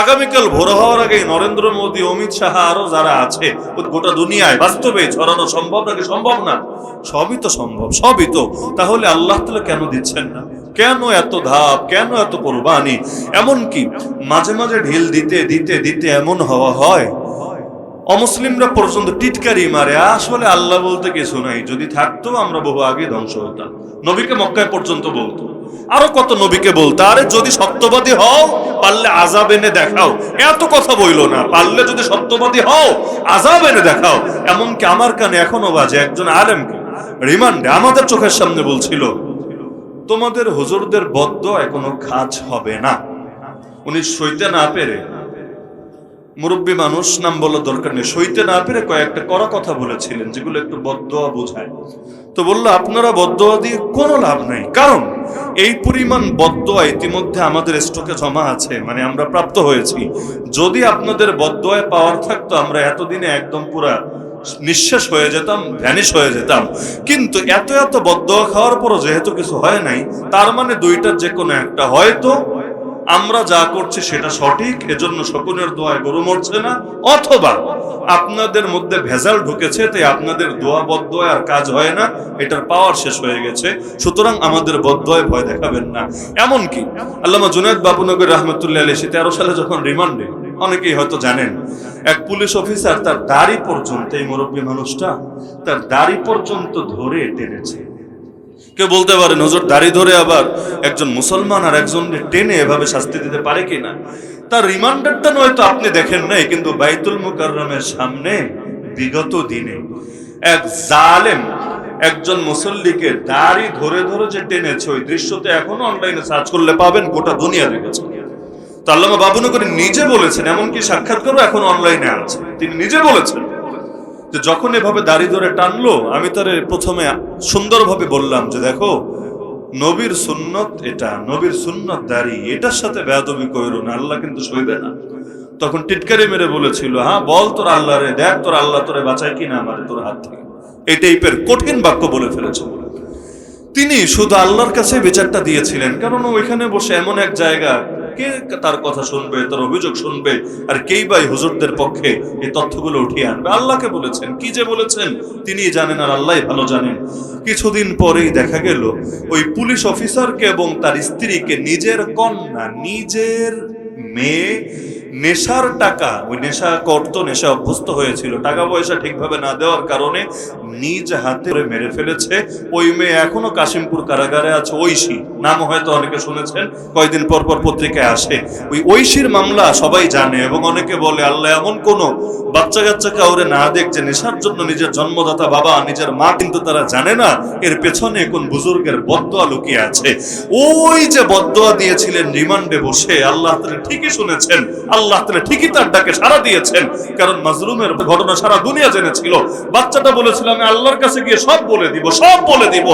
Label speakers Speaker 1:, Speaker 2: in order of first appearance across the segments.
Speaker 1: আগামীকাল ভোর হওয়ার আগে নরেন্দ্র মোদী, অমিত শাহ আরও যারা আছে, গোটা দুনিয়ায় বাস্তবে ছড়ানো সম্ভব নাকি সম্ভব না? সবই তো সম্ভব, সবই তো। তাহলে আল্লাহ তালা কেন দিচ্ছেন না? কেন এত ধাপ, কেন এত কোরবানি? এমনকি মাঝে মাঝে ঢিল দিতে দিতে দিতে এমন হওয়া হয়। অমুসলিমরা পর্যন্ত টিটকারি মারে, আসলে আল্লাহ বলতে কিছু নাই। যদি থাকতো, আমরা বহু আগে ধ্বংস হতাম নবীকে মক্কায় পর্যন্ত বলতো। আরও কত নবীকে বলতো, আরে, যদি সত্যবাদী হও, পারলে আজাব এনে দেখাও। এত কথা বইলো না, পারলে যদি সত্যবাদী হও আজাব এনে দেখাও। এমনকি আমার কানে এখনও বাজে একজন আলেমকে। রিমান্ডে আমাদের চোখের সামনে বলছিল, তোমাদের হুজুরদের বদ্ধ এখনও খাজ হবে না। উনি সইতে না পেরে মুরব্বী মানুষ নাম বলার দরকার নেই। সইতে না পেরে কয়েকটা কড়া কথা বলেছিলেন, যেগুলো একটু বদোয়া বোঝায়। তো বলল, আপনারা বদোয়া দিয়ে কোনো লাভ নাই। কারণ এই পরিমাণ বদোয়া ইতিমধ্যে আমাদের স্টকে জমা আছে মানে আমরা প্রাপ্ত হয়েছি। যদি আপনাদের বদোয়ায় পাওয়ার থাকতো, আমরা এতদিনে একদম পুরা নিঃশ্বাস হয়ে যেতাম, ভ্যানিশ হয়ে যেতাম। কিন্তু এত এত বদোয়া খাওয়ার পরও যেহেতু কিছু হয় নাই, তার মানে দুইটার যে কোনো একটা হয়তো আমরা যা করছি সেটা সঠিক, এজন্য শকুনের দোয়ায় গরু মরছে না, অথবা আপনাদের মধ্যে ভেজাল ঢুকেছে, তাই আপনাদের দোয়া বদোয়া আর কাজ হয় না, এটার পাওয়ার শেষ হয়ে গেছে। সুতরাং আমাদের বদোয়ায় ভয় দেখাবেন না। এমন এমনকি আল্লামা জুনায়দ বাবুনগর রহমতুল্লাহ আলী সে তেরো সালে যখন রিমান্ডে, অনেকেই হয়তো জানেন, এক পুলিশ অফিসার তার দাড়ি পর্যন্ত, এই মুরব্বী মানুষটা, তার দাড়ি পর্যন্ত ধরে টেনেছে। কেউ বলতে পারেন হুজুর দাড়ি ধরে আবার একজন মুসলমান আর একজন টেনে এভাবে শাস্তি দিতে পারে কিনা তার রিমান্ডারটা নয়তো আপনি দেখেন নাই, কিন্তু বাইতুল মুকাররমের সামনে বিগত দিনে এক জালেম একজন মুসল্লিকে দাড়ি ধরে ধরে যে টেনেছে, ওই দৃশ্যতে এখনও অনলাইনে সার্চ করলে পাবেন গোটা দুনিয়া দেখেছে। তো আল্লামা বাবুনগরী নিজে বলেছেন, এমনকি সাক্ষাৎকারও এখন অনলাইনে আছে। তিনি নিজে বলেছেন। যে যখন এভাবে দাড়ি ধরে টানলো, আমি তার প্রথমে সুন্দরভাবে বললাম যে, দেখো, নবীর সুন্নত এটা, নবীর সুন্নত দাড়ি, এটার সাথে বেয়াদবি করো না, আল্লাহ কিন্তু সইবে না। তখন টিটকারি মেরে বলেছিল হ্যাঁ বল তোর আল্লাহ রে দেখ তোর আল্লাহ তোরে বাঁচায় কিনা আমার, তোর হাত থেকে। এই টাইপের কঠিন বাক্য বলে ফেলেছে। তিনি শুধু আল্লাহর কাছে বিচারটা দিয়েছিলেন, কারণ ওইখানে বসে এমন এক জায়গা, কে তার কথা শুনবে, তার অভিযোগ শুনবে, আর কেই বাই হুজুরদের পক্ষে এই তথ্যগুলো উঠিয়ে আনবে? আল্লাহকে বলেছেন। কি যে বলেছেন? তিনি জানেন আর আল্লাহ ভালো জানেন। কিছুদিন পরেই দেখা গেল, ওই পুলিশ অফিসারকে এবং তার স্ত্রীকে নিজের কন্যা, নিজের মেয়ে নেশার টাকা, ওই নেশা করতো নেশা অভ্যস্ত হয়েছিল। টাকা পয়সা ঠিকভাবে না দেওয়ার কারণে নিজ হাতে মেরে ফেলেছে ওই মেয়ে। এখনও কাশিমপুর কারাগারে আছে, ঐশী। নাম হয়তো অনেকে শুনেছেন কয়েকদিন পর পর পত্রিকায় আসে। ওই ঐশীর মামলা সবাই জানে এবং অনেকে বলে, আল্লাহ এমন কোন বাচ্চা কাচ্চা কাউরে না দেখ যে নেশার জন্য নিজের জন্মদাতা বাবা, নিজের মা কিন্তু তারা জানে না এর পেছনে কোন বুজুর্গের বদোয়া লুকিয়ে আছে। ওই যে বদোয়া দিয়েছিলেন রিমান্ডে বসে, আল্লাহ তালা ঠিকই শুনেছেন, আল্লাহ তালা ঠিকই তার ডাকে সারা দিয়েছেন। কারণ মাজলুমের ঘটনা সারা দুনিয়া জেনেছিল। বাচ্চাটা বলেছিল, আমি আল্লাহর কাছে গিয়ে সব বলে দিব, সব বলে দিব।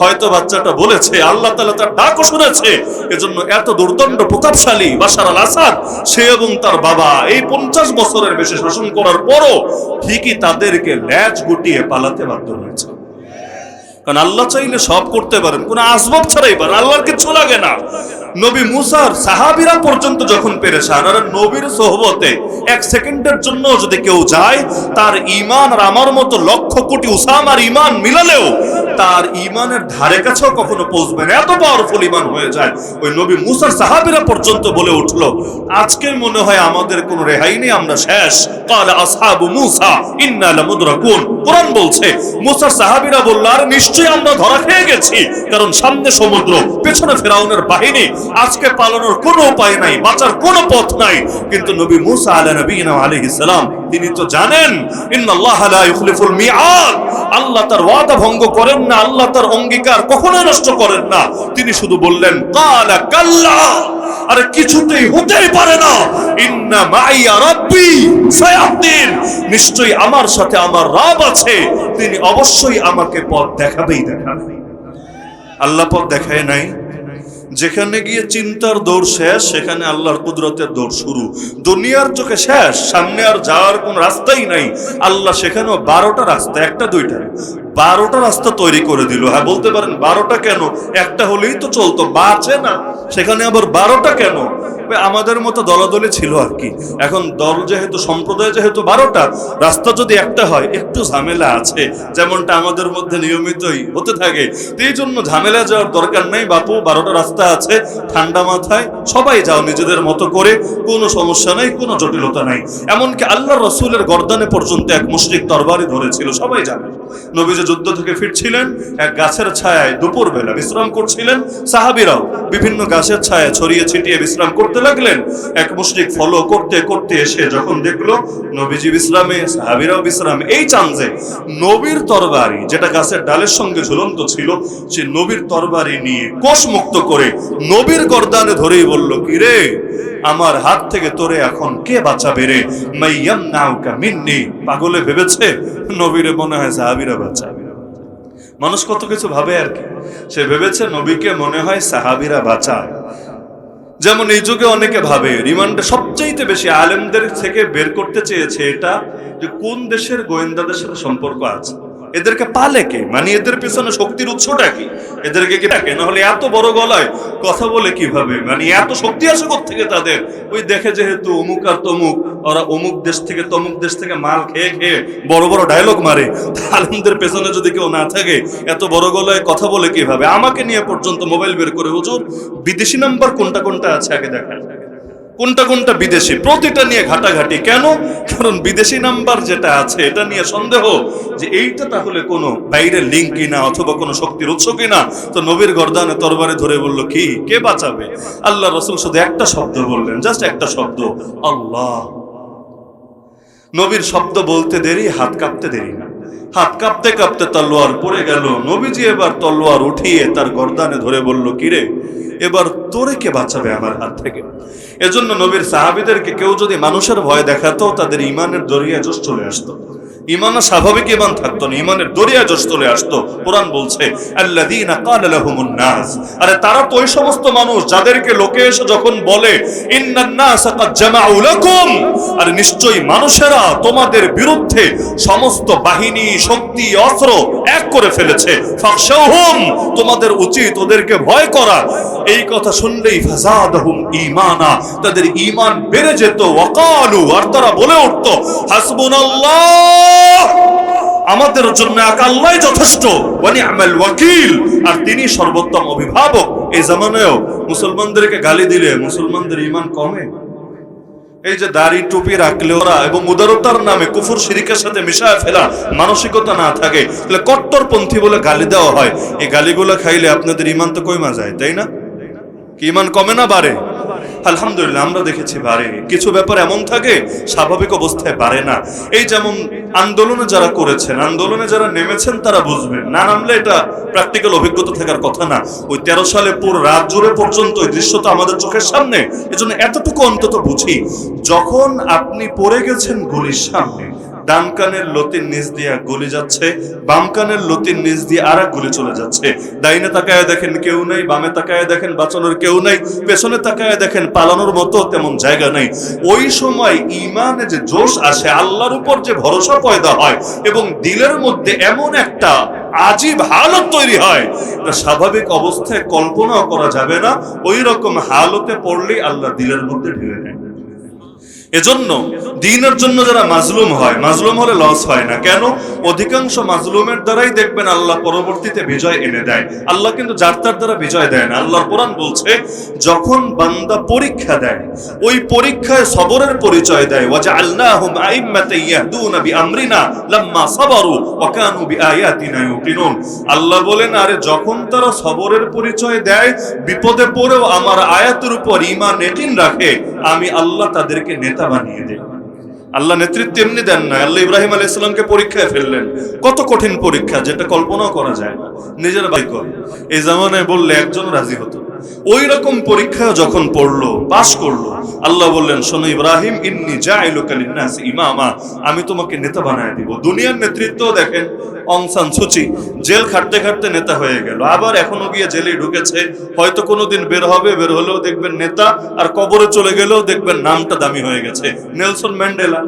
Speaker 1: হয়তো বাচ্চাটা বলেছে, আল্লাহ তালা তার ডাকও শুনেছে। এজন্য এত দুর্দণ্ড প্রতাপশালী বাশার আল আসাদ, সে এবং তার বাবা এই পঞ্চাশ বছরের বেশি শাসন করার পরও ঠিকই তাদেরকে ল্যাচ গুটিয়ে পালাতে বাধ্য হয়েছে। কারণ আল্লাহ চাইলে সব করতে পারেন, কোন আসবাব ছাড়াই পারেন আল্লাহর কিছু লাগে না। নবী মুসার সাহাবিরা পর্যন্ত যখন পেরেছান আর নবীর সোহবতে এক সেকেন্ডের জন্য যদি কেউ যায়, তার ইমান আর আমার মতো লক্ষ কোটি উসামার ইমান মিলালেও তার ইমানের ধারে কাছেও কখনো পৌঁছবে না। এত পাওয়ারফুল ইমান হয়ে যায়। ওই নবী মুসার সাহাবিরা পর্যন্ত বলে উঠল, আজকে মনে হয় আমাদের কোনো রেহাই নেই, আমরা শেষ। কাল আসহাবু মুসা, ইন্না লামুদরাকুন। কোরআন বলছে, মুসার সাহাবিরা বলল, আর নিশ্চয়ই আমরা ধরা খেয়ে গেছি, কারণ সামনে সমুদ্র, পেছনে ফেরাউনের বাহিনী আজকে পালানোর কোনো উপায় নাই, বাঁচার কোনো পথ নাই। কিন্তু নবী মুসা আলা নবীনা আলাইহিস সালাম, তিনি তো জানেন আল্লাহ তার ওয়াদা ভঙ্গ করেন না, আল্লাহ তার অঙ্গীকার কখনোই নষ্ট করেন না। তিনি শুধু বললেন, কালা কাল্লা আরে কিছুতেই হতেই পারে না। ইন্না মাইয়া রাব্বি সায়াহদিন নিশ্চয়ই আমার সাথে আমার রব আছে। তিনি অবশ্যই আমাকে পথ দেখাবেই দেখাবে আল্লাহ পথ দেখায় নাই। যেখানে গিয়ে চিন্তার দৌড় শেষ, সেখানে আল্লাহর কুদরতের দৌড় শুরু। দুনিয়ার চোখে শেষ, সামনে আর যাওয়ার কোন রাস্তাই নাই। আল্লাহ সেখানেও বারোটা রাস্তা, একটা দুইটা। বারোটা রাস্তা তৈরি করে দিল। হ্যাঁ বলতে পারেন বারোটা কেন? একটা হলেই তো চলতো, বাঁচে না। সেখানে আবার বারোটা কেন? আমাদের মতো দলাদলি ছিল আর কি। এখন দল যেহেতু, সম্প্রদায় যেহেতু বারোটা, রাস্তা যদি একটা হয়, একটু ঝামেলা আছে। যেমনটা আমাদের মধ্যে নিয়মিতই হতে থাকে। এই জন্য ঝামেলা যাওয়ার দরকার নেই। বাপু, বারোটা রাস্তা আছে, ঠান্ডা মাথায় সবাই যাও নিজেদের মতো করে। কোনো সমস্যা নাই, কোনো জটিলতা নাই। এমনকি আল্লাহ রসুলের গর্দানে পর্যন্ত এক মুশরিক তরবারি ধরেছিল, সবাই জানে। নবীজি যুদ্ধ থেকে ফিরছিলেন, এক গাছের ছায়ায় দুপুর বেলা বিশ্রাম করছিলেন। সাহাবিরাও বিভিন্ন গাছের ছায়া ছড়িয়ে ছিটিয়ে বিশ্রাম করতে লাগলেন। এক মুশরিক ফলো করতে করতে এসে যখন দেখল, নবীজি বিশ্রামে, সাহাবিরাও বিশ্রামে। এই চান্সে নবীর তরবারি, যেটা গাছের ডালের সঙ্গে ঝুলন্ত ছিল, সে নবীর তরবারি নিয়ে কোষ মুক্ত করে নবীর গর্দানে ধরেই বলল কি রে আমার হাত থেকে তোরে এখন কে বাঁচাবে রে? মাইয়াম নাউকা মিন্নি। পাগলে ভেবেছে, নবীরে মনে হয় সাহাবিরা বাঁচাবে মানুষ কত কিছু ভাবে আর কি। সে ভেবেছে নবীকে মনে হয় সাহাবিরা বাঁচা যেমন এই যুগে অনেকে ভাবে রিমান্ডে সবচাইতে বেশি আলেমদের থেকে বের করতে চেয়েছে এটা যে কোন দেশের গোয়েন্দাদের সাথে সম্পর্ক আছে। এদেরকে পালে কে? মানে এদের পেছনে শক্তির উৎসটা কি? এদেরকে কি ডাকে? নাহলে এত বড় গলায় কথা বলে কীভাবে? মানে এত শক্তি আসে থেকে তাদের? ওই দেখে যেহেতু অমুক আর তমুক, ওরা অমুক দেশ থেকে তমুক দেশ থেকে মাল খেয়ে খেয়ে বড় বড় ডায়লগ মারে। আলেমদের পেছনে যদি কেউ না থাকে, এত বড় গলায় কথা বলে কীভাবে? আমাকে নিয়ে পর্যন্ত মোবাইল বের করে হুজুর, বিদেশি নাম্বার কোনটা কোনটা আছে? আগে দেখান। কোনটা কোনটা বিদেশি? প্রতিটা নিয়ে ঘাটাঘাটি। কেন? কারণ বিদেশি নাম্বার যেটা আছে, এটা নিয়ে সন্দেহ যে এইটা তাহলে কোনো বাইরের লিঙ্ক কিনা অথবা কোনো শক্তির উৎস কিনা? তো নবীর গর্দানে তরবারে ধরে বলল, কি? কে বাঁচাবে? আল্লাহ রসুল শুধু একটা শব্দ বললেন জাস্ট একটা শব্দ, আল্লাহ। নবীর শব্দ বলতে দেরি, হাত কাঁপতে দেরি না। হাত কাঁপতে কাঁপতে তলোয়ার পরে গেল। নবীজি এবার তলোয়ার উঠিয়ে তার গর্দানে ধরে বলল, কিরে, এবার তোরে কে বাঁচাবে আমার হাত থেকে? এজন্য নবীর সাহাবিদেরকে কেউ যদি মানুষের ভয় দেখাতো, তাদের ইমানের দরিয়া জোশ চলে আসতো। ইমান স্বাভাবিক ইমান থাকতো না, ইমানের দরিয়া জোশ চলে আসতো। কোরআন বলছে আরে তারা তো ওই সমস্ত মানুষ যাদেরকে লোকে এসে যখন বলে আর নিশ্চয়ই মানুষেরা তোমাদের বিরুদ্ধে সমস্ত বাহিনী, শক্তি, অস্ত্র এক করে ফেলেছে। তোমাদের উচিত ওদেরকে ভয় করা। এই কথা শুনলেই ফাজাদাহুম ঈমানা, তাদের ইমান বেড়ে যেত। ওয়াকালু, আর তারা বলে উঠতো, হাসবুনাল্লাহ। আমাদের জন্য এক আল্লাহ যথেষ্ট। ওয়াকিল। আর তিনি সর্বোত্তম অভিভাবক। এই জামানায়ও মুসলমানদেরকে গালি দিলে মুসলমানদের ইমান কমে। এই যে দাড়ি টুপি রাখলে ওরা এবং উদারতার নামে কুফুর শিরিকের সাথে মিশায় ফেলা মানসিকতা না থাকে, তাহলে কট্টরপন্থী বলে গালি দেওয়া হয়। এই গালিগুলো খাইলে আপনাদের ইমান তো কইমা যায়, তাই না? কি ইমান কমে না বাড়ে? আলহামদুলিল্লাহ, আমরা দেখেছি বাড়ে কিছু ব্যাপার এমন থাকে, স্বাভাবিক অবস্থায় বাড়ে না। এই যেমন আন্দোলনে যারা করেছেন, আন্দোলনে যারা নেমেছেন, তারা বুঝবেন। না নামলে এটা প্র্যাকটিক্যাল অভিজ্ঞতা থাকার কথা না। ওই তেরো সালে পুরো রাত জুড়ে পর্যন্ত ওই দৃশ্য তো আমাদের চোখের সামনে। এজন্য এতটুকু অন্তত বুঝি, যখন আপনি পড়ে গেছেন গুলির সামনে ডান কানের লতির নিচ দিয়ে গুলি যাচ্ছে, বাম কানের লতির নিচ দিয়ে আর গুলি চলে যাচ্ছে। ডাইনে তাকায় দেখেন কেউ নেই, বামে তাকায় দেখেন বাঁচানোর কেউ নেই, পেছনে তাকায় দেখেন পালানোর মতো তেমন জায়গা নেই। ওই সময় ইমানে যে জোশ আসে, আল্লাহর উপর যে ভরসা পয়দা হয় এবং দিলের মধ্যে এমন একটা আজীব হালত তৈরি হয়, এটা স্বাভাবিক অবস্থায় কল্পনাও করা যাবে না, ওই রকম হালতে পড়লেই আল্লাহ দিলের মধ্যে ঢেলে নেয় এজন্য দিনের জন্য যারা মাজলুম হয়, মাজলুম হলে লস হয় না। কেন? অধিকাংশ মাজলুমের দ্বারাই দেখবেন আল্লাহ পরবর্তীতে বিজয় এনে দেয়। আল্লাহ কিন্তু যার তার দ্বারা বিজয় দেয় না। আল্লাহর কোরআন বলছে, যখন বান্দা পরীক্ষা দেয়, ওই পরীক্ষায় সবরের পরিচয় দেয়, ওয়াজআলনাহুম আইম্মাতান ইয়াহদুনা বিআমরিনা লাম্মা সাবারু ওয়া কানু বিআয়াতিনা ইউকিনুন। আল্লাহ বলেন, আরে, যখন তারা সবরের পরিচয় দেয়, বিপদে পড়েও আমার আয়াতের উপর ইয়াকিন রাখে, আমি আল্লাহ তাদেরকে নেতা বানিয়ে দেই আল্লাহ নেতৃত্ব এমনি দেন না আল্লাহ ইব্রাহিম আলাইহিস সালামকে পরীক্ষায় ফেললেন। কত কঠিন পরীক্ষা, যেটা কল্পনাও করা যায় না। নিজের ভাই কর এই জামানায় বললে একজন রাজি হতো। ওই রকম পরীক্ষা যখন পড়ল, পাশ করল, আল্লাহ বললেন, শোনো ইব্রাহিম, ইন্নি জাইলুকা লিন্নাস ইমামা। আমি তোমাকে নেতা বানায় দিব। দুনিয়ার নেতৃত্ব দেখেন অংসান সুচি জেল খাটতে খাটতে নেতা হয়ে গেল। আবার এখনও গিয়ে জেলে ঢুকেছে। হয়তো কোনোদিন বের হবে, বের হলেও দেখবেন নেতা। আর কবরে চলে গেলেও দেখবেন নামটা দামি হয়ে গেছে। নেলসন ম্যান্ডেলা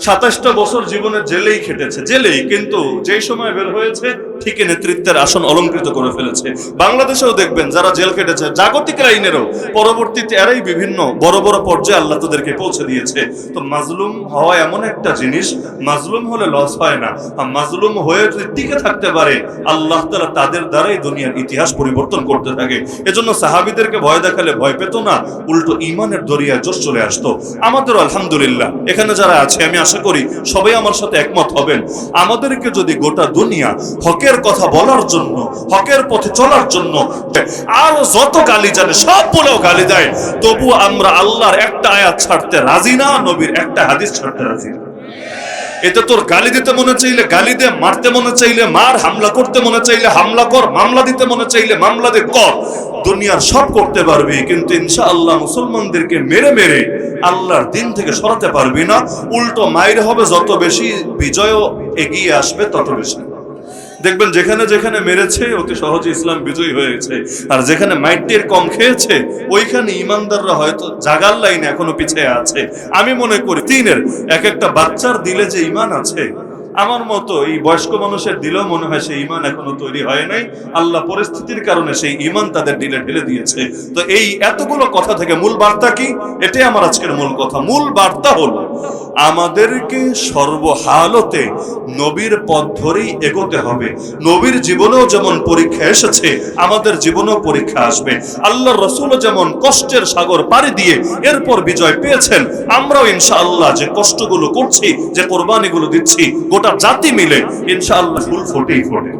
Speaker 1: সাতাশটা বছর জীবনে জেলেই খেটেছে। জেলেই, কিন্তু যেই সময় বের হয়েছে, ঠিকই নেতৃত্বের আসন অলঙ্কৃত করে ফেলেছে। বাংলাদেশেও দেখবেন যারা জেল খেটেছে, জাগতিক আইনেরও পরবর্তীতে এরাই বিভিন্ন বড় বড় পর্যায়ে আল্লাহ তাদেরকে পৌঁছে দিয়েছে। তো মাজলুম হওয়া এমন একটা জিনিস, মাজলুম হলে লস হয় না। আর মাজলুম হয়ে যদি টিকে থাকতে পারে, আল্লাহ তালা তাদের দ্বারাই দুনিয়ার ইতিহাস পরিবর্তন করতে থাকে। এজন্য সাহাবিদেরকে ভয় দেখালে ভয় পেত না, উল্টো ইমানের দরিয়ায় জোশ চলে আসতো। আমাদেরও আলহামদুলিল্লাহ, এখানে যারা আছে, আমি আশা করি সবাই আমার সাথে একমত হবেন। আমাদেরকে যদি গোটা দুনিয়া হকের কথা বলার জন্য, হকের পথে চলার জন্য আরও যত গালি জানে সব বলেও গালি দেয় তবু আমরা আল্লাহর একটা আয়াত ছাড়তে রাজি না, নবীর একটা হাদিস ছাড়তে রাজি না। এতে তোর গালি দিতে মনে চাইলে গালি দে, মারতে মনে চাইলে মার, হামলা করতে মনে চাইলে হামলা কর, মামলা দিতে মনে চাইলে মামলা দে, কর। দুনিয়ার সব করতে পারবি, কিন্তু ইনশা আল্লাহ মুসলমানদেরকে মেরে মেরে আল্লাহর দিন থেকে সরাতে পারবি না। উল্টো মায়ের হবে, যত বেশি বিজয় এগিয়ে আসবে, তত বেশি। দেখবেন যেখানে যেখানে মেরেছে, অতি সহজে ইসলাম বিজয়ী হয়েছে। আর যেখানে মাইটির কম খেয়েছে, ওইখানে ইমানদাররা হয়তো জাগার লাইনে এখনও পিছিয়ে আছে। আমি মনে করি, তিনের এক একটা বাচ্চার দিলে যে ইমান আছে আমার মতো এই বয়স্ক মানুষের দিলেও মনে হয় সেই ইমান এখনও তৈরি হয় নাই। আল্লাহ পরিস্থিতির কারণে সেই ইমান তাদের দিলে ঢেলে দিয়েছে। তো এই এতগুলো কথা থেকে মূল বার্তা কি? এটাই আমার আজকের মূল কথা। মূল বার্তা হলো, আমাদেরকে সর্বহালতে নবীর পথ ধরেই এগোতে হবে। নবীর জীবনেও যেমন পরীক্ষা এসেছে, আমাদের জীবনেও পরীক্ষা আসবে। আল্লাহ রসুল যেমন কষ্টের সাগর পাড়ি দিয়ে এরপর বিজয় পেয়েছেন, আমরাও ইনশাআল্লাহ যে কষ্টগুলো করছি, যে কোরবানিগুলো দিচ্ছি, গোটা জাতি মিলে ইনশাআল্লাহ ফুল ফোটেই ফোটে।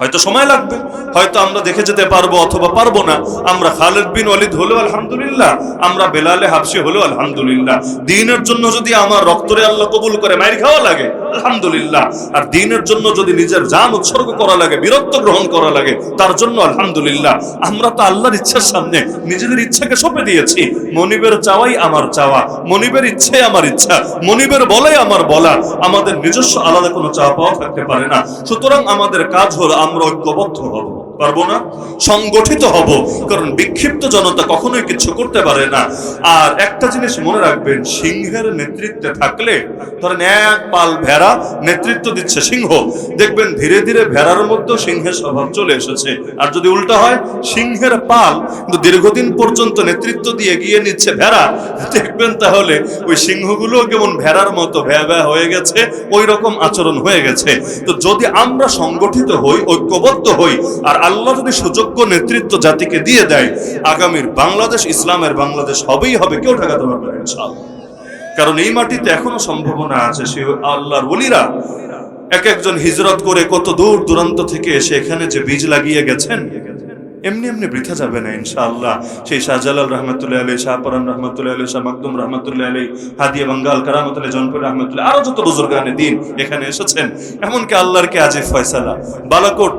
Speaker 1: হয়তো সময় লাগবে, হয়তো আমরা দেখে যেতে পারব অথবা পারব না। আমরা খালেদ বিন অলিদ হলেও আলহামদুলিল্লাহ, আমরা বেলালে হাফসি হলেও আলহামদুলিল্লাহ। দিনের জন্য যদি আমার রক্তরে আল্লাহ কবুল করে, মায়ের খাওয়া লাগে আলহামদুলিল্লাহ। আর দিনের জন্য যদি নিজের যান উৎসর্গ করা লাগে, বীরত্ব গ্রহণ করা লাগে, তার জন্য আলহামদুলিল্লাহ। আমরা তো আল্লাহর ইচ্ছার সামনে নিজেদের ইচ্ছাকে সঁপে দিয়েছি। মনিবের চাওয়াই আমার চাওয়া, মনিবের ইচ্ছে আমার ইচ্ছা, মনিবের বলে আমার বলা। আমাদের নিজস্ব আলাদা কোনো চাওয়া পাওয়া থাকতে পারে না। সুতরাং আমাদের কাজ হলো আমরা ঐক্যবদ্ধ হব। পারব না, সংগঠিত হব। কারণ বিক্ষিপ্ত জনতা কখনোই কিছু করতে পারে না। আর একটা জিনিস মনে রাখবেন, সিংহের নেতৃত্বে থাকলে, ধরেন এক পাল ভেড়া নেতৃত্ব দিচ্ছে সিংহ। দেখবেন ধীরে ধীরে ভেড়ার মধ্যেও সিংহের স্বভাব চলে এসেছে। আর যদি উল্টা হয়, সিংহের পাল কিন্তু দীর্ঘদিন পর্যন্ত নেতৃত্ব দিয়ে গিয়ে নিচ্ছে ভেড়া। দেখবেন তাহলে ওই সিংহগুলো কেমন ভেড়ার মতো ভ্যা ভ্যা হয়ে গেছে, ওই রকম আচরণ হয়ে গেছে। তো যদি আমরা সংগঠিত হই, ঐক্যবদ্ধ হই, আর আল্লাহ যদি সুযোগ্য নেতৃত্ব জাতিকে দিয়ে দেয়, আগামীর বাংলাদেশ ইসলামের বাংলাদেশ হবেই হবে। কেউ ঠেকাতে পারবে ইনশাআল্লাহ। কারণ এই মাটিতে এখনও সম্ভাবনা আছে, সে আল্লাহর বলিরা এক একজন হিজরত করে কত দূর দূরান্ত থেকে এসে এখানে যে বীজ লাগিয়ে গেছেন এমনি এমনি বৃথা যাবে না, ইনশাআল্লাহ। সেই শাহজালাল রহমতুল্লাহ আলী শাহপরান রহমতুল্লাহ আলী শাহ মাকদুম রহমতুল্লাহ আলী হাদিয়া বাঙ্গাল কারামত আলী জনপুর রহমতুল্লাহ আরও যত বুজুর্গানে দিন এখানে এসেছেন, এমনকি আল্লাহর কে আজিফ ফয়সালা। বালাকোট,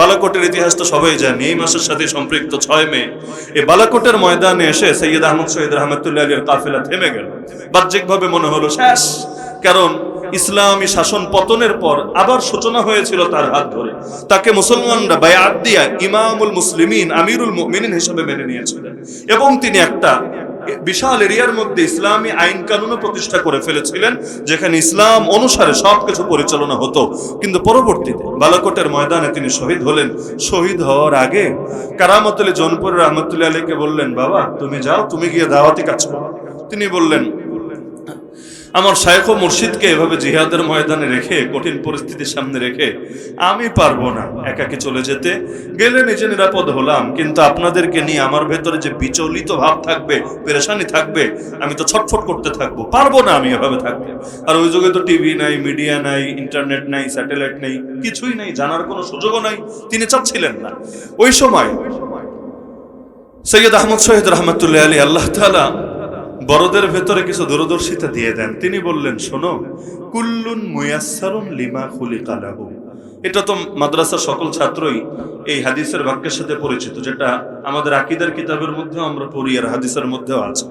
Speaker 1: বালাকোটের ইতিহাস তো সবাই জানি, এই মাসের সাথে সম্পৃক্ত ছয় মে। এই বালাকোটের ময়দানে এসে সৈয়দ আহমদ সৈয়দ রহমতুল্লাহ আলীর কাফেলা থেমে গেল। বাহ্যিকভাবে মনে হলো শেষ, কারণ ইসলামী শাসন পতনের পর আবার সূচনা হয়েছিল তার হাত ধরে। তাকে মুসলমানরা বায়াত দিয়া ইমামুল মুসলিমিন, আমিরুল মুমিনিন হিসেবে মেনে নিয়েছিলেন এবং তিনি একটা বিশাল এরিয়ার মধ্যে ইসলামী আইন কানুনও প্রতিষ্ঠা করে ফেলেছিলেন, যেখানে ইসলাম অনুসারে সবকিছু পরিচালনা হতো। কিন্তু পরবর্তীতে বালাকোটের ময়দানে তিনি শহীদ হলেন। শহীদ হওয়ার আগে কারামত আলী জনপুর রহমতুল্লাহ আলীকে বললেন, বাবা, তুমি যাও, তুমি গিয়ে দাওয়াতি কাজ করো। তিনি বললেন আমার শায়খ ও মুর্শিদকে এভাবে জিহাদের ময়দানে রেখে, কঠিন পরিস্থিতির সামনে রেখে আমি পারব না একাকে চলে যেতে। গেলে নিজে নিরাপদ হলাম, কিন্তু আপনাদেরকে নিয়ে আমার ভেতরে যে বিচলিত ভাব থাকবে, পেরেশানি থাকবে, আমি তো ছটফট করতে থাকব। পারব না আমি এভাবে থাকতে। আর ওই যুগে তো টিভি নাই, মিডিয়া নাই, ইন্টারনেট নাই, স্যাটেলাইট নেই, কিছুই নাই, জানার কোনো সুযোগও নাই, তিনি চাচ্ছিলেন না। ওই সময় সৈয়দ আহমদ শহীদ রহমতুল্লাহ আলী আল্লাহ তালা বড়দের ভেতরে কিছু দূরদর্শিতা দিয়ে দেন। তিনি বললেন, শোনো, কুল্লুন মুয়াসারুন লিমা খুলি লাহু। এটা তো মাদ্রাসার সকল ছাত্রই এই হাদিসের বাক্যের সাথে পরিচিত, যেটা আমাদের আকিদার কিতাবের মধ্যেও আমরা পড়ি আর হাদিসের মধ্যেও আছে।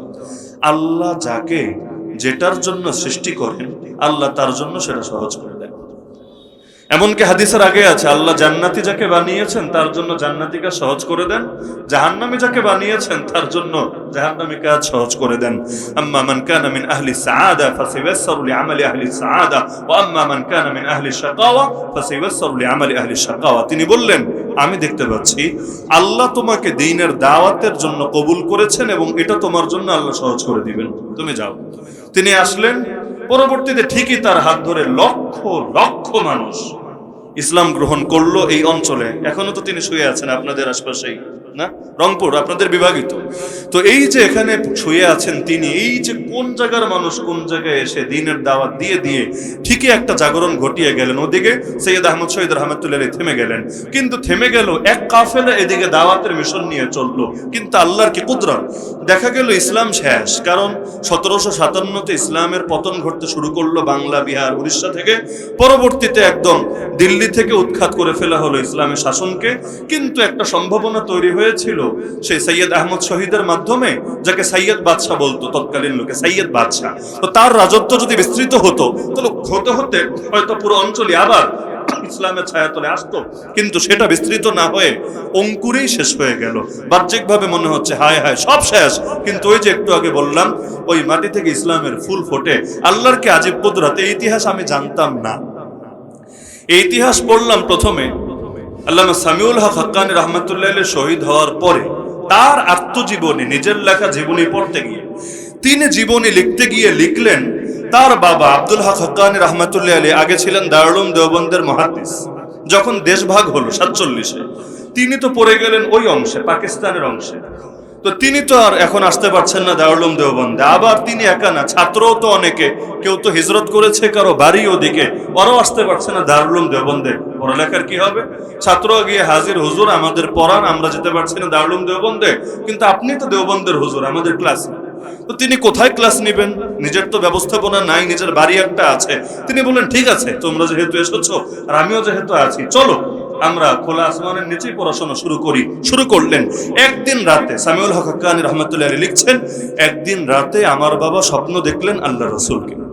Speaker 1: আল্লাহ যাকে যেটার জন্য সৃষ্টি করেন, আল্লাহ তার জন্য সেটা সহজ করে। দেন এমনকি হাদিসের আগে আছে, আল্লাহ জান্নাতি যাকে বানিয়েছেন, তার জন্য জান্নাতি কাজ সহজ করে দেন। জাহান্নামি যাকে বানিয়েছেন, তার জন্য জাহান্নামী কাজ সহজ করে দেন। আম্মা মান কানা মিন আহলি সাআদা ফাসিয়াসসারু লিআমালি আহলি সাআদা, ওয়া আম্মা মান কানা মিন আহলি শাকাওয়া ফাসিয়াসসারু লিআমালি আহলি শাকাওয়া। তিনি বললেন, আমি দেখতে পাচ্ছি, আল্লাহ তোমাকে দ্বীনের দাওয়াতের জন্য কবুল করেছেন এবং এটা তোমার জন্য আল্লাহ সহজ করে দিবেন। তুমি যাও। তিনি আসলেন, পরবর্তীতে ঠিকই তার হাত ধরে লক্ষ লক্ষ মানুষ ইসলাম গ্রহণ করল এই অঞ্চলে। এখনও তো তিনি শুয়ে আছেন আপনাদের আশপাশেই। না? রংপুর, আপনাদের বিভাগিত। তো এই যে এখানে শুয়ে আছেন তিনি, এই যে কোন জায়গার মানুষ কোন জায়গায় এসে দিনের দাওয়াত দিয়ে দিয়ে ঠিকই একটা জাগরণ ঘটিয়ে গেলেন? ওদিকে সৈয়দ আহমদ শহীদ রহমতুল্লাহ থেমে গেলেন। কিন্তু থেমে গেল, এক কাফেলা এদিকে দাওয়াতের মিশন নিয়ে চলল, কিন্তু আল্লাহর কি কুদরত? দেখা গেল ইসলাম শেষ, কারণ সতেরোশো সাতান্নতে ইসলামের পতন ঘটতে শুরু করল বাংলা, বিহার, উড়িষ্যা থেকে। পরবর্তীতে একদম দিল্লি থেকে উৎখাত করে ফেলা হলো ইসলামের শাসনকে। কিন্তু একটা সম্ভাবনা তৈরি হয়েছিল, সেই সৈয়দ আহমদ শহীদের মাধ্যমে যাকে সৈয়দ বাদশাহ বলতো, তৎকালীন লোকে সৈয়দ বাদশাহ। তো তার রাজত্ব যদি বিস্তৃত হতো, তাহলে হতে হতে হয়তো পুরো অঞ্চলে আবার ইসলামের ছায়াতলে আসতো। কিন্তু সেটা বিস্তৃত না হয়ে অঙ্কুরেই শেষ হয়ে গেল। বাহ্যিকভাবে মনে হচ্ছে, হায় হায়, সব শেষ। কিন্তু ওই যে একটু আগে বললাম, ওই মাটি থেকে ইসলামের ফুল ফোটে। আল্লাহর কি আজীব কুদরত? ইতিহাস আমি জানতাম না। এই ইতিহাস পড়লাম প্রথমে আল্লামা সামিউল হক হাক্কানি রহমতুল্লাহ শহীদ হওয়ার পরে তার আত্মজীবনী, নিজের লেখা জীবনী পড়তে গিয়ে, তিনি জীবনী লিখতে গিয়ে লিখলেন, তার বাবা আব্দুল হক হাক্কানি রহমতুল্লাহ আলী আগে ছিলেন দারুলুম দেওবন্দের মহাদিস। যখন দেশভাগ হলো সাতচল্লিশে, তিনি তো পড়ে গেলেন ওই অংশে, পাকিস্তানের অংশে। তো তিনি তো আর এখন আসতে পারছেন না দারুলুম দেওবন্দে। আবার তিনি একা না, ছাত্রও তো অনেকে। কেউ তো হিজরত করেছে কারও বাড়ি ওদিকে। ওরাও আসতে পারছে না দারুলুম দেওবন্দে। পড়ালেখার কি হবে? ছাত্র গিয়ে হাজির, হুজুর, আমাদের পড়ান, আমরা যেতে পারছি না দারুলুম দেওবন্দে। কিন্তু আপনি তো দেওবন্দের হুজুর, আমাদের ক্লাস তো তিনি কোথায় ক্লাস নেবেন? নিজের তো ব্যবস্থাপনা নাই, নিজের বাড়ি একটা আছে। তিনি বললেন, ঠিক আছে, তোমরা যেহেতু এসেছ, আর আমিও যেহেতু আছি, চলো। আমরা খোলা আসমানের নিচেই পড়াশোনা শুরু করি, শুরু করলেন। একদিন রাতে সামিউল হক হাক্কানি রহমতুল্লাহ লিখছেন, একদিন রাতে আমার বাবা স্বপ্ন দেখলেন আল্লাহ রসুলকে।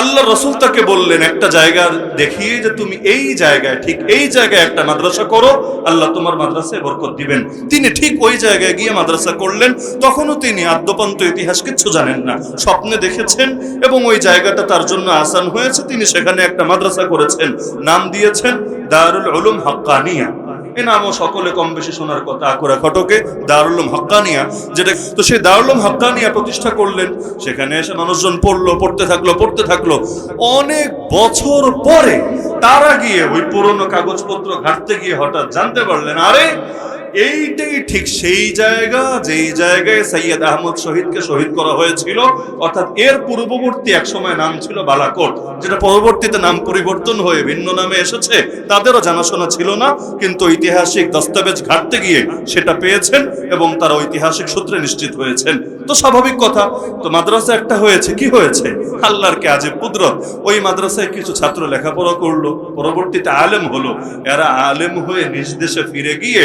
Speaker 1: আল্লাহ রসুল তাকে বললেন, একটা জায়গা দেখিয়ে যে তুমি এই জায়গায়, ঠিক এই জায়গায় একটা মাদ্রাসা করো, আল্লাহ তোমার মাদ্রাসায় বরকত দিবেন। তিনি ঠিক ওই জায়গায় গিয়ে মাদ্রাসা করলেন। তখনও তিনি আদ্যপান্ত ইতিহাস কিচ্ছু জানেন না। স্বপ্নে দেখেছেন এবং ওই জায়গাটা তার জন্য আসান হয়েছে। তিনি সেখানে একটা মাদ্রাসা করেছেন। নাম দিয়েছেন, দারুল উলুম হাক্কানিয়া। এ নামও সকলে কম বেশি শোনার কথা। আকুরা খটকে দারুলম হক্কানিয়া যেটা তো সেই দারুলম হক্কানিয়া প্রতিষ্ঠা করলেন। সেখানে এসে মানুষজন পড়ল, পড়তে থাকল পড়তে থাকল। অনেক বছর পরে তারা গিয়ে ওই পুরনো কাগজপত্র ঘাটতে গিয়ে হঠাৎ জানতে পারলেন, আরে এইটাই ঠিক সেই জায়গা, যেই জায়গায় সৈয়দ আহমদ শহীদকে শহীদ করা হয়েছিল। অর্থাৎ এর পূর্ববর্তী এক সময় নাম ছিল বালাকোট, যেটা পরবর্তীতে নাম পরিবর্তন হয়ে ভিন্ন নামে এসেছে। তাদেরও জানাশোনা ছিল না, কিন্তু ঐতিহাসিক দস্তাবেজ ঘাটতে গিয়ে সেটা পেয়েছেন এবং তারা ঐতিহাসিক সূত্রে নিশ্চিত হয়েছেন। তো স্বাভাবিক কথা, তো মাদ্রাসা একটা হয়েছে, কি হয়েছে? আল্লাহর কে আজে কুদরত। ওই মাদ্রাসায় কিছু ছাত্র লেখাপড়া করল, পরবর্তীতে আলেম হলো। এরা আলেম হয়ে নিজ দেশে ফিরে গিয়ে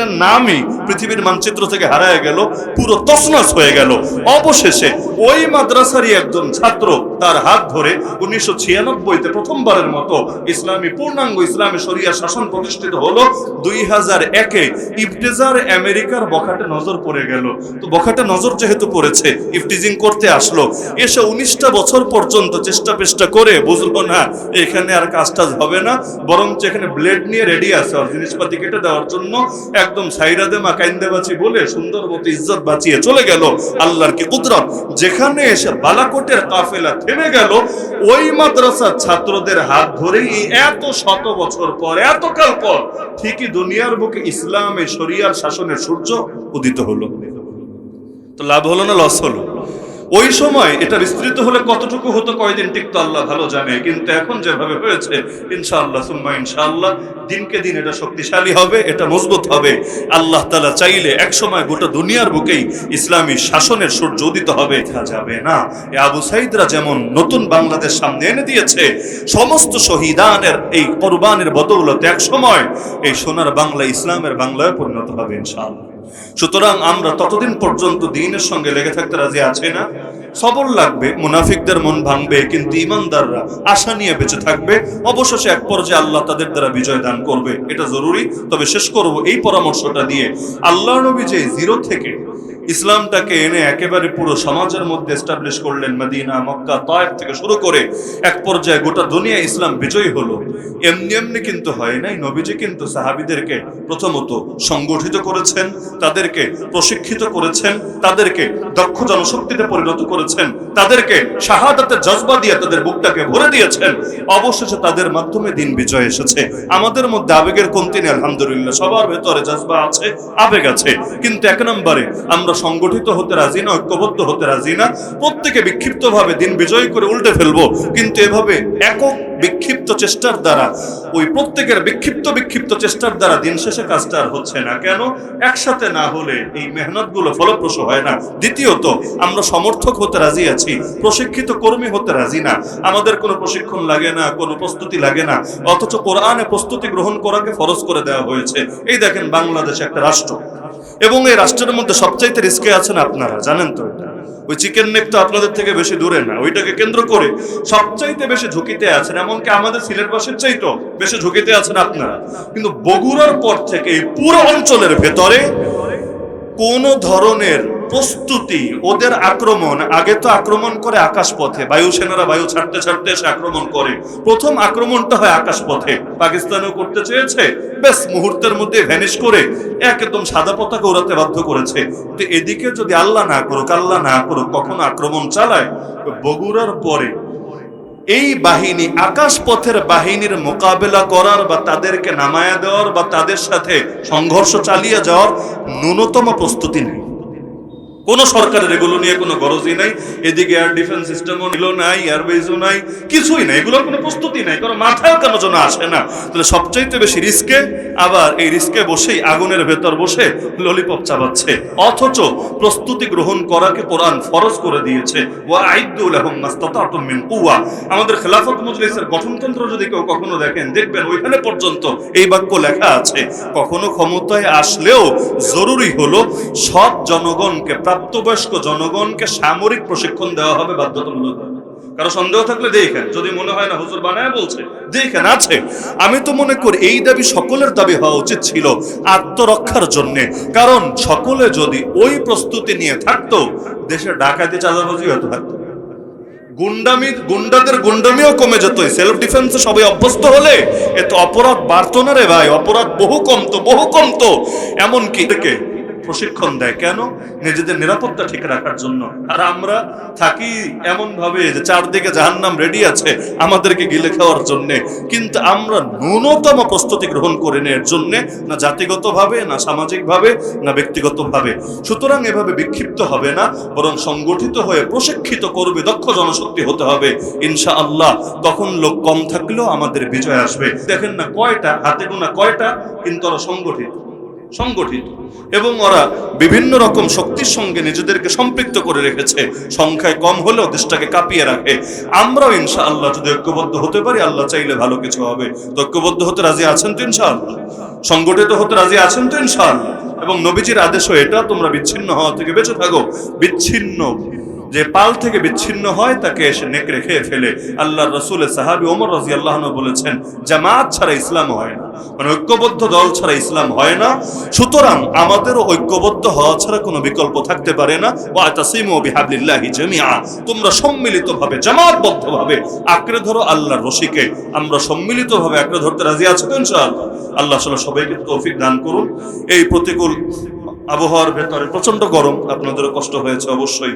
Speaker 1: প্রধানের নামই পৃথিবীর মানচিত্র থেকে হারায় গেল, পুরো তসনস হয়ে গেল। অবশেষে ওই মাদ্রাসারই একজন ছাত্র তার হাত ধরে উনিশশো ছিয়ানব্বইতে প্রথমবারের মতো ইসলামী পূর্ণাঙ্গ ইসলামী শরিয়া শাসন প্রতিষ্ঠিত হলো। দুই হাজার একে ইফতেজার আমেরিকার বখাটে নজর পড়ে গেল। তো বখাটে নজর যেহেতু পড়েছে ইফটিজিং করতে আসলো। এসে উনিশটা বছর পর্যন্ত চেষ্টা পেষ্টা করে বুঝলো না, এখানে আর কাজ হবে না, বরঞ্চ এখানে ব্লেড নিয়ে রেডি আছে, আর জিনিসপাতি কেটে দেওয়ার জন্য। একদম সাইরা দে মা কাইন্দে বাঁচি বলে সুন্দর মতো ইজ্জত বাঁচিয়ে চলে গেল আল্লাহর কি কুদরত। যেখানে এসে বালাকোটের কাফেলা থেমে গেল, ওই মাদ্রাসার ছাত্রদের হাত ধরে এত শত বছর পর, এত কাল পর ঠিকই দুনিয়ার বুকে ইসলামে শরিয়ার শাসনের সূর্য উদিত হলো। তো লাভ হলো না, লস হলো? ওই সময় এটা বিস্তৃত হলে কতটুকু হতো কয়দিন টিকতো আল্লাহ ভালো জানে, কিন্তু এখন যেভাবে হয়েছে, ইনশাআল্লাহ, সুম্মা ইনশাআল্লাহ, দিনকে দিন এটা শক্তিশালী হবে, এটা মজবুত হবে। আল্লাহ তালা চাইলে এক সময় গোটা দুনিয়ার বুকেই ইসলামী শাসনের সূর্য উদিত হবে। দেখা যাবে না। এ আবু সাইদরা যেমন নতুন বাংলাদেশ সামনে এনে দিয়েছে, সমস্ত শহীদানের এই কোরবানের বদৌলতে এক সময় এই সোনার বাংলা ইসলামের বাংলায় পরিণত হবে, ইনশাআল্লাহ। সুতরাং আমরা ততদিন পর্যন্ত দিনের সঙ্গে লেগে থাকতে রাজি আছে না। সবল লাগবে, মুনাফিকদের মন ভাঙবে, কিন্তু ইমানদাররা আশা নিয়ে বেঁচে থাকবে। অবশেষে এক পর্যায়ে আল্লাহ তাদের দ্বারা বিজয় দান করবে। এটা জরুরি। তবে শেষ করব এই পরামর্শটা দিয়ে। আল্লাহ নবী যে জিরো থেকে ইসলামটাকে এনে একেবারে পুরো সমাজের মধ্যে এস্টাবলিশ করলেন মদিনা, মক্কা, তায়েফ থেকে শুরু করে এক পর্যায়ে গোটা দুনিয়া ইসলাম বিজয়ী হলো। এমনি এমনি কিন্তু হয় নাই, নবীজি কিন্তু সাহাবিদেরকে প্রথমত সংগঠিত করেছেন, তাদেরকে প্রশিক্ষিত করেছেন, তাদেরকে দক্ষ জনশক্তিতে পরিণত করেছেন, তাদেরকে শাহাদাতের জজবা দিয়ে তাদের বুকটাকে ভরে দিয়েছেন। অবশেষে তাদের মাধ্যমে দিন বিজয় এসেছে। আমাদের মধ্যে আবেগের কমতি নেই, আলহামদুলিল্লাহ, সবার ভেতরে জজবা আছে, আবেগ আছে। কিন্তু এক নম্বরে আমরা সংগঠিত হতে রাজি না, ঐক্যবদ্ধ হতে রাজি না, প্রত্যেকে বিক্ষিপ্ত ভাবে দিন বিজয় করে উল্টে ফেলব। কিন্তু এভাবে একক বিক্ষিপ্ত চেষ্টার দ্বারা, ওই প্রত্যেকের বিক্ষিপ্ত বিক্ষিপ্ত চেষ্টার দ্বারা দিন শেষে কাজটা আর হচ্ছে না। কেন? একসাথে না হলে এই মেহনতগুলো ফলপ্রসূ হয় না। দ্বিতীয়ত, আমরা সমর্থক হতে রাজি আছি, প্রশিক্ষিত কর্মী হতে রাজি না। আমাদের কোনো প্রশিক্ষণ লাগে না, কোনো প্রস্তুতি লাগে না। অথচ কোরআনে প্রস্তুতি গ্রহণ করাকে ফরজ করে দেওয়া হয়েছে। এই দেখেন বাংলাদেশ একটা রাষ্ট্র। এবং এই রাষ্ট্রের মধ্যে সবচাইতে রিস্কে আছেন আপনারা, জানেন তো এটা। ওই চিকেন নেক তো আপনাদের থেকে বেশি দূরে না, ওইটাকে কেন্দ্র করে সবচাইতে বেশি ঝুঁকিতে আছেন, এমনকি আমাদের সিলেটবাসীর চাইতো বেশি ঝুঁকিতে আছেন আপনারা। কিন্তু বগুড়ার পর থেকে এই পুরো অঞ্চলের ভেতরে কোন ধরনের প্রস্তুতি, ওদের আক্রমণ, আগে তো আক্রমণ করে আকাশপথে বায়ুসেনারা বায়ু ছাড়তে ছাড়তে এসে আক্রমণ করে। প্রথম আক্রমণটা হয় আকাশপথে। পাকিস্তানও করতে চেয়েছে বেশ মুহূর্তের মধ্যে ভ্যানিশ করে একদম সাদা পতাকা উড়াতে বাধ্য করেছে। তো এদিকে যদি আল্লাহ না করুক, আল্লাহ না করুক, কখনো আক্রমণ চালায়, বগুড়ার পরে এই বাহিনী আকাশ পথের বাহিনীর মোকাবেলা করার বা তাদেরকে নামায়া দেওয়ার বা তাদের সাথে সংঘর্ষ চালিয়ে যাওয়ার ন্যূনতম প্রস্তুতি নেই। কোন সরকারের এগুলো নিয়ে কোনো গরজই নাই। এদিকে এয়ার ডিফেন্স সিস্টেমও নিল নাই এয়ারবেজও নাই, কিছুই নাই। এগুলোর কোনো প্রস্তুতি নাই। কারণ মাথায় কেন যেন আসে না? তাহলে সবচাইতে বেশি রিস্কে আবার এই রিস্কে বসেই আগুনের ভেতর বসে ললিপপ চালাচ্ছে। অথচ প্রস্তুতি গ্রহণ করাকে কোরআন ফরজ করে দিয়েছে। ওয়া আইদুল মিন কুওয়া। আমাদের খেলাফত মজলিসের গঠনতন্ত্র যদি কেউ কখনো দেখেন, দেখবেন ওইখানে পর্যন্ত এই বাক্য লেখা আছে। কখনো ক্ষমতায় আসলেও জরুরি হলো সব জনগণকে প্রাপ্তবয়স্ক জনগণকে সামরিক প্রশিক্ষণ দেওয়া হবে বাধ্যতামূলক। কারও সন্দেহ থাকলে দেখেন। যদি মনে হয় না, হুজুর বানায় বলছে, দেখেন, আছে। আমি তো মনে করি এই দাবি সকলের দাবি হওয়া উচিত ছিল আত্মরক্ষার জন্য। কারণ সকলে যদি ওই প্রস্তুতি নিয়ে থাকতো দেশের ডাকাতি, চাঁদাবাজি হতে। থাকতো গুন্ডামি, গুন্ডাদের গুন্ডামিও কমে যেত। সেলফ ডিফেন্সে সবাই অভ্যস্ত হলে এত অপরাধ বাড়তো না রে ভাই। অপরাধ বহু কমতো বহু কমতো। এমনকি থেকে প্রশিক্ষণ দেয়। কেন? নিজেদের নিরাপত্তা ঠিক রাখার জন্য। আর আমরা থাকি এমন ভাবে যে চারদিকে জাহান্নাম রেডি আছে আমাদেরকে গিলে খাওয়ার জন্য। কিন্তু আমরা ন্যূনতম প্রস্তুতি গ্রহণ করে নেওয়ার জন্য না জাতিগতভাবে, না সামাজিকভাবে, না ব্যক্তিগতভাবে। সুতরাং এভাবে বিক্ষিপ্ত হবে না, বরং সংগঠিত হয়ে প্রশিক্ষিত করবে, দক্ষ জনশক্তি হতে হবে ইনশা আল্লাহ তখন লোক কম থাকলেও আমাদের বিজয় আসবে। দেখেন না কয়টা, হাতে গোনা কয়টা, কিন্তু সংগঠিত। সংগঠিত। এবং ওরা বিভিন্ন রকম শক্তির সঙ্গে নিজেদেরকে সম্পৃক্ত করে রেখেছে। সংখ্যায় কম হলেও দেশটাকে কাঁপিয়ে রাখে। আমরাও ইনশা আল্লাহ যদি ঐক্যবদ্ধ হতে পারি, আল্লাহ চাইলে ভালো কিছু হবে। তো ঐক্যবদ্ধ হতে রাজি আছেন তো ইনশাআল্লাহ? সংগঠিত হতে রাজি আছেন তো ইনশাআল্লাহ? এবং নবীজির আদেশও এটা, তোমরা বিচ্ছিন্ন হওয়া থেকে বেঁচে থাকো। বিচ্ছিন্ন। যে পাল থেকে বিচ্ছিন্ন হয়, তাকে এসে নেকড়ে খেয়ে ফেলে। আল্লাহ রসুল সাহাবি ওমর রাজি আল্লাহ বলেছেন, জামাত ছাড়া ইসলাম হয় না। মানে ঐক্যবদ্ধ দল ছাড়া ইসলাম হয় না। সুতরাং আমাদেরও ঐক্যবদ্ধ হওয়া ছাড়া কোনো বিকল্প থাকতে পারে না। ওয়া তাসিমু বিহাবলিল্লাহি জামিআ। তোমরা সম্মিলিতভাবে, জামাতবদ্ধভাবে আঁকড়ে ধরো আল্লাহর রশিকে। আমরা সম্মিলিতভাবে আঁকড়ে ধরতে রাজি আছি তো ইনশাআল্লাহ? আল্লাহ সবাইকে তৌফিক দান করুন। এই প্রতিকূল আবহাওয়ার ভেতরে প্রচণ্ড গরম, আপনাদেরও কষ্ট হয়েছে অবশ্যই।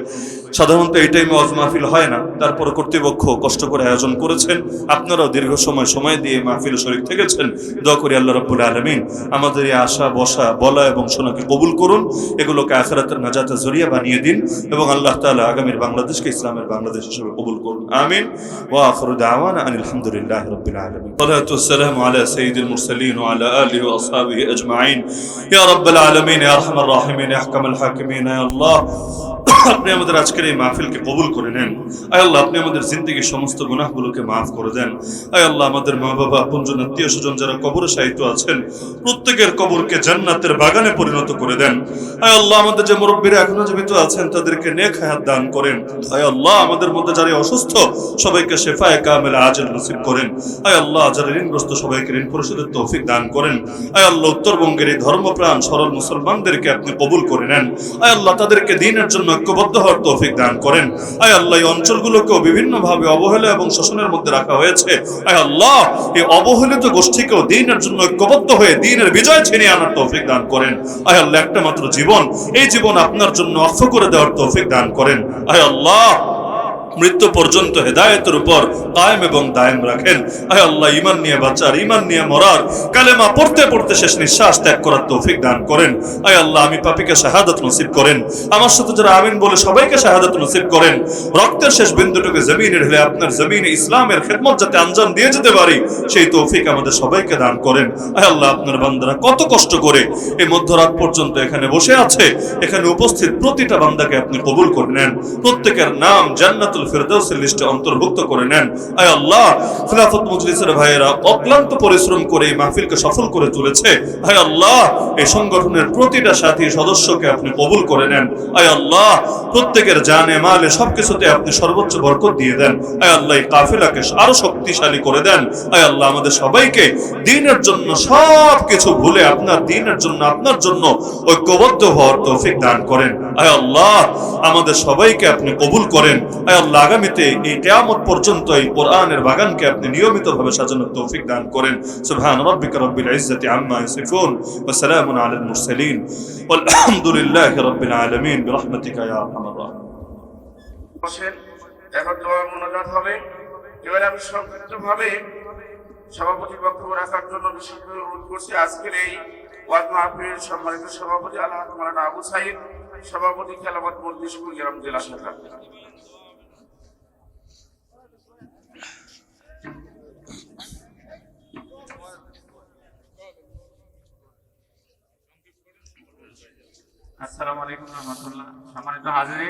Speaker 1: সাধারণত এই টাইমে ওয়াজ মাহফিল হয় না তারপরে কর্তৃপক্ষ কষ্ট করে আয়োজন করেছেন। আপনারাও দীর্ঘ সময় সময় দিয়ে মাহফিল শরীর থেকেছেন। দোয়া করি আল্লাহ রব্বুল আলমিন আমাদের এই আশা, বসা, বলা এবং শোনাকে কবুল করুন, এগুলোকে আখেরাতের নাজাতে জরিয়া বানিয়ে দিন এবং আল্লাহ তাআলা আগামীর বাংলাদেশকে ইসলামের বাংলাদেশ হিসেবে কবুল করুন। আমিন। ওয়া আখিরু দাওয়ানা আনিল হামদুলিল্লাহি রাব্বিল আলামিন। ওয়াসসালামু আলা সাইয়্যিদিল মুরসালিন আলা ওয়া আসহাবিহি আজমাইন। ইয়া রাব্বাল আলামিন, ইয়া আরহামার রাহিমিন ইয়া আহকামাল হাকিমিন ইয়া আল্লাহ আপনি আমাদের আজকের এই মাহফিলকে কবুল করে নেন। আয় আল্লাহ, আপনি আমাদের জিন্দগির সমস্ত গুনাহগুলোকে মাফ করে দেন। আয় আল্লাহ, আমাদের মা বাবা আপনজন, আত্মীয় স্বজন যারা কবরে সাহিত্য আছেন, প্রত্যেকের কবরকে জান্নাতের বাগানে পরিণত করে দেন। আয় আল্লাহ, আমাদের যে মুরব্বীরা এখনও জীবিত আছেন, তাদেরকে নেক হায়াত দান করেন। আয় আল্লাহ, আমাদের মধ্যে যারা অসুস্থ, সবাইকে শেফায়ে কামেল আজল নসিব করেন। আয় আল্লাহ, যারা ঋণগ্রস্ত, সবাইকে ঋণ পরিশোধের তৌফিক দান করেন। আয় আল্লাহ, উত্তরবঙ্গের এই ধর্মপ্রাণ সরল মুসলমানদেরকে আপনি কবুল করে নেন। আয় আল্লাহ, তাদেরকে দিনের জন্য ঐক্যবদ্ধ হওয়ার তৌফিক দান করেন। আয় আল্লাহ, এই অঞ্চলগুলোকেও বিভিন্নভাবে অবহেলা এবং শোষণের মধ্যে রাখা হয়েছে। আয় আল্লাহ, এই অবহেলিত গোষ্ঠীকেও দিনের জন্য ঐক্যবদ্ধ হয়ে দিনের বিজয় ছিনিয়ে আনার তৌফিক দান করেন। আয় আল্লাহ, একটা মাত্র জীবন, এই জীবন আপনার জন্য অর্থ করে দেওয়ার তৌফিক দান করেন। আয় আল্লাহ মৃত্যু পর্যন্ত হেদায়েতের উপর কায়েম এবং দায়েম রাখেন। আয় আল্লাহ ইমান নিয়ে বাঁচার ইমান নিয়ে মরার, কালেমা পড়তে পড়তে শেষ নিঃশ্বাস ত্যাগ করার তৌফিক দান করেন। আয় আল্লাহ, আমি পাপিকে শাহাদাত নসিব করেন। আমার সাথে যারা আমিন বলে সবাইকে শাহাদাত নসিব করেন। রক্তের শেষ বিন্দুটুকু জমিনে ঢেলে আপনার জমিনে ইসলামের খেদমত যাতে আঞ্জাম দিয়ে যেতে পারি, সেই তৌফিক আমাদের সবাইকে দান করেন। আয় আল্লাহ, আপনার বান্দারা কত কষ্ট করে এই মধ্যরাত পর্যন্ত এখানে বসে আছে। এখানে উপস্থিত প্রতিটা বান্দাকে আপনি কবুল করে নেন। প্রত্যেকের নাম জান্নাতুল প্রত্যেকের জানে মালে সবকিছুতে আপনি সর্বোচ্চ বরকত দিয়ে দেন। আয় আল্লাহ আরও শক্তিশালী করে দেন। আয় আল্লাহ, আমাদের সবাইকে দিনের জন্য ভুলে আপনার দিনের জন্য, আপনার জন্য ঐক্যবদ্ধ হওয়ার তৌফিক দান করেন। আয় আল্লাহ, আমাদের সবাইকে আপনি কবুল করেন। আয় আল্লাহ আগামীতে এই কেয়ামত পর্যন্ত এই কোরআনের বাগানকে আপনি নিয়মিতভাবে সাজানোর তৌফিক দান করেন। সুবহান রাব্বিকা রাব্বিল ইজ্জাতি আম্মা ইয়াসিফুন ওয়া সালামুন আলাল মুরসালিন। রাব্বিল আলামিন। ইয়া আরহামার
Speaker 2: বসেন, এখন দোয়া হবে। এবার আমি সংক্ষিপ্তভাবে সভাপতি বক্তব্য রাখার জন্য বিশেষভাবে অনুরোধ করছি, আজকের এই মাহফিলের সম্মানিত সভাপতি আল্লাহ মালানা আবু সভাপতি খেলাফত মন্ত্রী কুড়িগ্রাম জেলা শাখা। আসসালামু আলাইকুম রহমতুল্লাহ। সম্মানিত হাজির